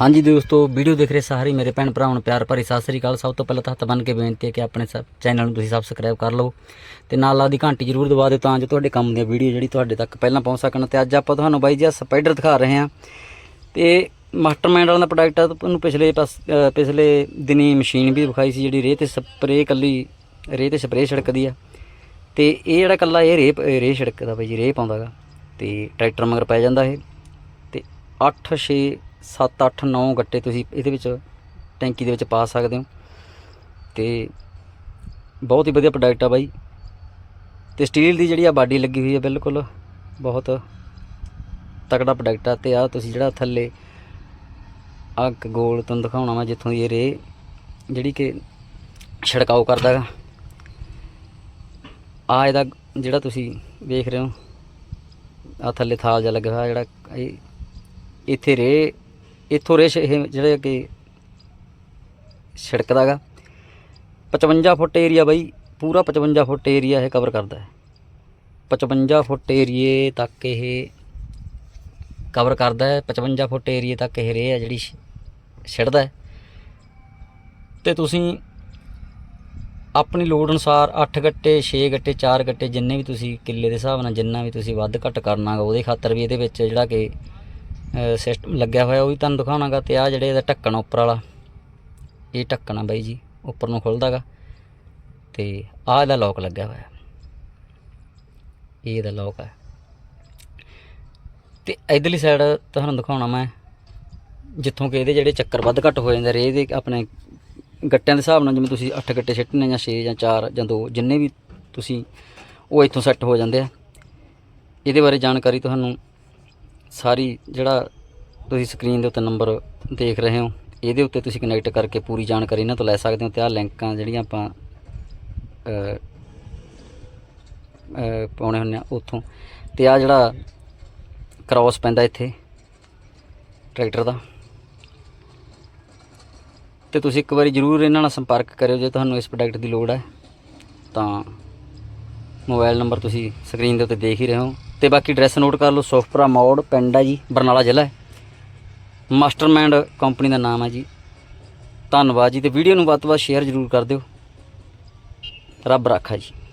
ਹਾਂਜੀ ਦੋਸਤੋ, ਵੀਡੀਓ ਦੇਖ ਰਹੇ ਸਾਰੇ ਮੇਰੇ ਭੈਣ ਭਰਾਵਾਂ ਨੂੰ ਪਿਆਰ ਭਰੀ ਸਤਿ ਸ੍ਰੀ ਅਕਾਲ। ਸਭ ਤੋਂ ਪਹਿਲਾਂ ਤਾਂ ਹੱਥ ਬੰਨ ਕੇ ਬੇਨਤੀ ਹੈ ਕਿ ਆਪਣੇ ਚੈਨਲ ਨੂੰ ਤੁਸੀਂ ਸਬਸਕ੍ਰਾਈਬ ਕਰ ਲਓ ਤੇ ਨਾਲ ਲਾ ਦੀ ਘੰਟੀ ਜ਼ਰੂਰ ਦਬਾ ਦਿਓ ਤਾਂ ਜੋ ਤੁਹਾਡੇ ਕੰਮ ਦੀਆਂ ਵੀਡੀਓ ਜਿਹੜੀ ਤੁਹਾਡੇ ਤੱਕ ਪਹਿਲਾਂ ਪਹੁੰਚ ਸਕਣ। ਤੇ ਅੱਜ ਆਪਾਂ ਤੁਹਾਨੂੰ ਬਾਈ ਜੀ ਆਹ ਸਪਾਈਡਰ ਦਿਖਾ ਰਹੇ ਹਾਂ। ਤੇ ਮਾਸਟਰਮਾਈਂਡ ਵਾਲਾ ਦਾ ਪ੍ਰੋਡਕਟ ਆ ਤੁਹਾਨੂੰ ਪਿਛਲੇ ਪਾਸ- ਪਿਛਲੇ ਦਿਨੀ ਮਸ਼ੀਨ ਵੀ ਵਿਖਾਈ ਸੀ ਜਿਹੜੀ ਰੇਹ ਤੇ ਸਪਰੇਅ ਕੱਲੀ ਰੇਹ ਤੇ ਸਪਰੇਅ ਛਿੜਕਦੀ ਆ। ਤੇ ਇਹ ਜਿਹੜਾ ਕੱਲਾ ਇਹ ਰੇਹ ਇਹ ਰੇਹ ਛਿੜਕਦਾ ਬਾਈ ਜੀ, ਰੇਹ ਪਾਉਂਦਾਗਾ ਤੇ ਟਰੈਕਟਰ ਮਗਰ ਪੈ ਜਾਂਦਾ ਇਹ। ਤੇ 8 6 7 8 9 ਗੱਟੇ ਤੁਸੀਂ ਇਹਦੇ ਵਿੱਚ ਟੈਂਕੀ ਦੇ ਵਿੱਚ ਪਾ ਸਕਦੇ ਹੋ। ਤੇ ਬਹੁਤ ਹੀ ਵਧੀਆ ਪ੍ਰੋਡਕਟ ਆ ਬਾਈ। ਤੇ ਸਟੀਲ ਦੀ ਜਿਹੜੀ ਆ ਬਾਡੀ ਲੱਗੀ ਹੋਈ ਹੈ ਬਿਲਕੁਲ ਬਹੁਤ ਤਕੜਾ ਪ੍ਰੋਡਕਟ ਆ। ਤੇ ਆ ਤੁਸੀਂ ਜਿਹੜਾ ਥੱਲੇ ਆ ਗੋਲ ਤੁਹਾਨੂੰ ਦਿਖਾਉਣਾ ਵਾ, ਜਿੱਥੋਂ ਦੀ ਇਹ ਰੇ ਜਿਹੜੀ ਕਿ ਛਿੜਕਾਓ ਕਰਦਾ ਗਾ ਆ ਇਹਦਾ ਜਿਹੜਾ ਤੁਸੀਂ ਵੇਖ ਰਹੇ ਹੋ ਆ ਥੱਲੇ ਥਾਲ ਜਿਹਾ ਲੱਗਾ ਹੋਇਆ ਜਿਹੜਾ ਇਹ ਇੱਥੇ ਰੇ ਇੱਥੋਂ ਰੇਸ਼ ਇਹ ਜਿਹੜੇ ਕਿ ਛਿੜਕਦਾ ਗਾ 55 ਫੁੱਟ ਏਰੀਆ ਬਈ, ਪੂਰਾ 55 ਫੁੱਟ ਏਰੀਆ ਇਹ ਕਵਰ ਕਰਦਾ ਹੈ। 55 ਫੁੱਟ ਏਰੀਏ ਤੱਕ ਇਹ ਕਵਰ ਕਰਦਾ ਹੈ। 55 ਫੁੱਟ ਏਰੀਏ ਤੱਕ ਇਹ ਰੇ ਹੈ ਜਿਹੜੀ ਛ- ਛਿੜਦਾ ਹੈ। ਤੇ ਤੁਸੀਂ ਆਪਣੀ ਲੋੜ ਅਨੁਸਾਰ 8 ਗੱਟੇ 6 ਗੱਟੇ 4 ਗੱਟੇ ਜਿੰਨੇ ਵੀ ਤੁਸੀਂ ਕਿੱਲੇ ਦੇ ਹਿਸਾਬ ਨਾਲ ਜਿੰਨਾ ਵੀ ਤੁਸੀਂ ਵੱਧ ਘੱਟ ਕਰਨਾਗਾ ਉਹਦੇ ਖਾਤਰ ਵੀ ਇਹਦੇ ਵਿੱਚ ਜਿਹੜਾ ਕਿ ਸਿਸਟਮ ਲੱਗਿਆ ਹੋਇਆ, ਉਹ ਵੀ ਤੁਹਾਨੂੰ ਦਿਖਾਉਣਾਗਾ ਤੇ ਆ ਜਿਹੜੇ ਇਹਦਾ ਢੱਕਣ ਉੱਪਰ ਵਾਲਾ, ਇਹ ਢੱਕਣ ਆ ਬਾਈ ਜੀ, ਉੱਪਰ ਨੂੰ ਖੁੱਲਦਾਗਾ ਤੇ ਆ ਇਹਦਾ ਲੋਕ ਲੱਗਿਆ ਹੋਇਆ। ਇਹ ਇਹਦਾ ਲੋਕ ਹੈ ਤੇ ਇਧਰਲੀ ਸਾਈਡ ਤੁਹਾਨੂੰ ਦਿਖਾਉਣਾ ਮੈਂ, ਜਿੱਥੋਂ ਕਿ ਇਹਦੇ ਜਿਹੜੇ ਚੱਕਰ ਵੱਧ ਘੱਟ ਹੋ ਜਾਂਦੇ ਰੇ ਦੇ ਆਪਣੇ ਗੱਟਿਆਂ ਦੇ ਹਿਸਾਬ ਨਾਲ ਜਿਵੇਂ ਤੁਸੀਂ 8 ਗੱਟੇ ਸਿੱਟਣੇ ਜਾਂ 6 ਜਾਂ 4 ਜਾਂ 2 ਜਿੰਨੇ ਵੀ ਤੁਸੀਂ ਉਹ ਇੱਥੋਂ ਸੈੱਟ ਹੋ ਜਾਂਦੇ ਆ। ਇਹਦੇ ਬਾਰੇ ਜਾਣਕਾਰੀ ਤੁਹਾਨੂੰ ਸਾਰੀ ਜਿਹੜਾ ਤੁਸੀਂ ਸਕਰੀਨ ਦੇ ਉੱਤੇ ਨੰਬਰ ਦੇਖ ਰਹੇ ਹੋ, ਇਹਦੇ ਉੱਤੇ ਤੁਸੀਂ ਕਨੈਕਟ ਕਰਕੇ ਪੂਰੀ ਜਾਣਕਾਰੀ ਇਹਨਾਂ ਤੋਂ ਲੈ ਸਕਦੇ ਹੋ ਤੇ ਆਹ ਲਿੰਕਾਂ ਜਿਹੜੀਆਂ ਆਪਾਂ ਪਾਉਣੇ ਹੁੰਦੇ ਆ ਉੱਥੋਂ। ਤੇ ਆ ਜਿਹੜਾ ਕ੍ਰਾਸ ਪੈਂਦਾ ਇੱਥੇ ਟਰੈਕਟਰ ਦਾ। ਤੇ ਤੁਸੀਂ ਇੱਕ ਵਾਰੀ ਜ਼ਰੂਰ ਇਹਨਾਂ ਨਾਲ ਸੰਪਰਕ ਕਰਿਓ ਜੇ ਤੁਹਾਨੂੰ ਇਸ ਪ੍ਰੋਡਕਟ ਦੀ ਲੋੜ ਹੈ, ਤਾਂ ਮੋਬਾਈਲ ਨੰਬਰ ਤੁਸੀਂ ਸਕਰੀਨ ਦੇ ਉੱਤੇ ਦੇਖ ਹੀ ਰਹੇ ਹੋ। ਤੇ ਬਾਕੀ ਐਡਰੈਸ ਨੋਟ ਕਰ ਲਓ ਸੁਖਪੁਰਾ ਮੋੜ, ਪਿੰਡ ਹੈ ਜੀ, ਬਰਨਾਲਾ ਜ਼ਿਲ੍ਹਾ ਹੈ। ਮਾਸਟਰਮਾਈਂਡ ਕੰਪਨੀ ਦਾ ਨਾਮ ਹੈ ਜੀ। ਧੰਨਵਾਦ ਜੀ, ਤੇ ਵੀਡੀਓ ਨੂੰ ਵੱਧ ਤੋਂ ਵੱਧ ਸ਼ੇਅਰ ਜ਼ਰੂਰ ਕਰ ਦਿਓ। ਰੱਬ ਰਾਖਾ ਜੀ।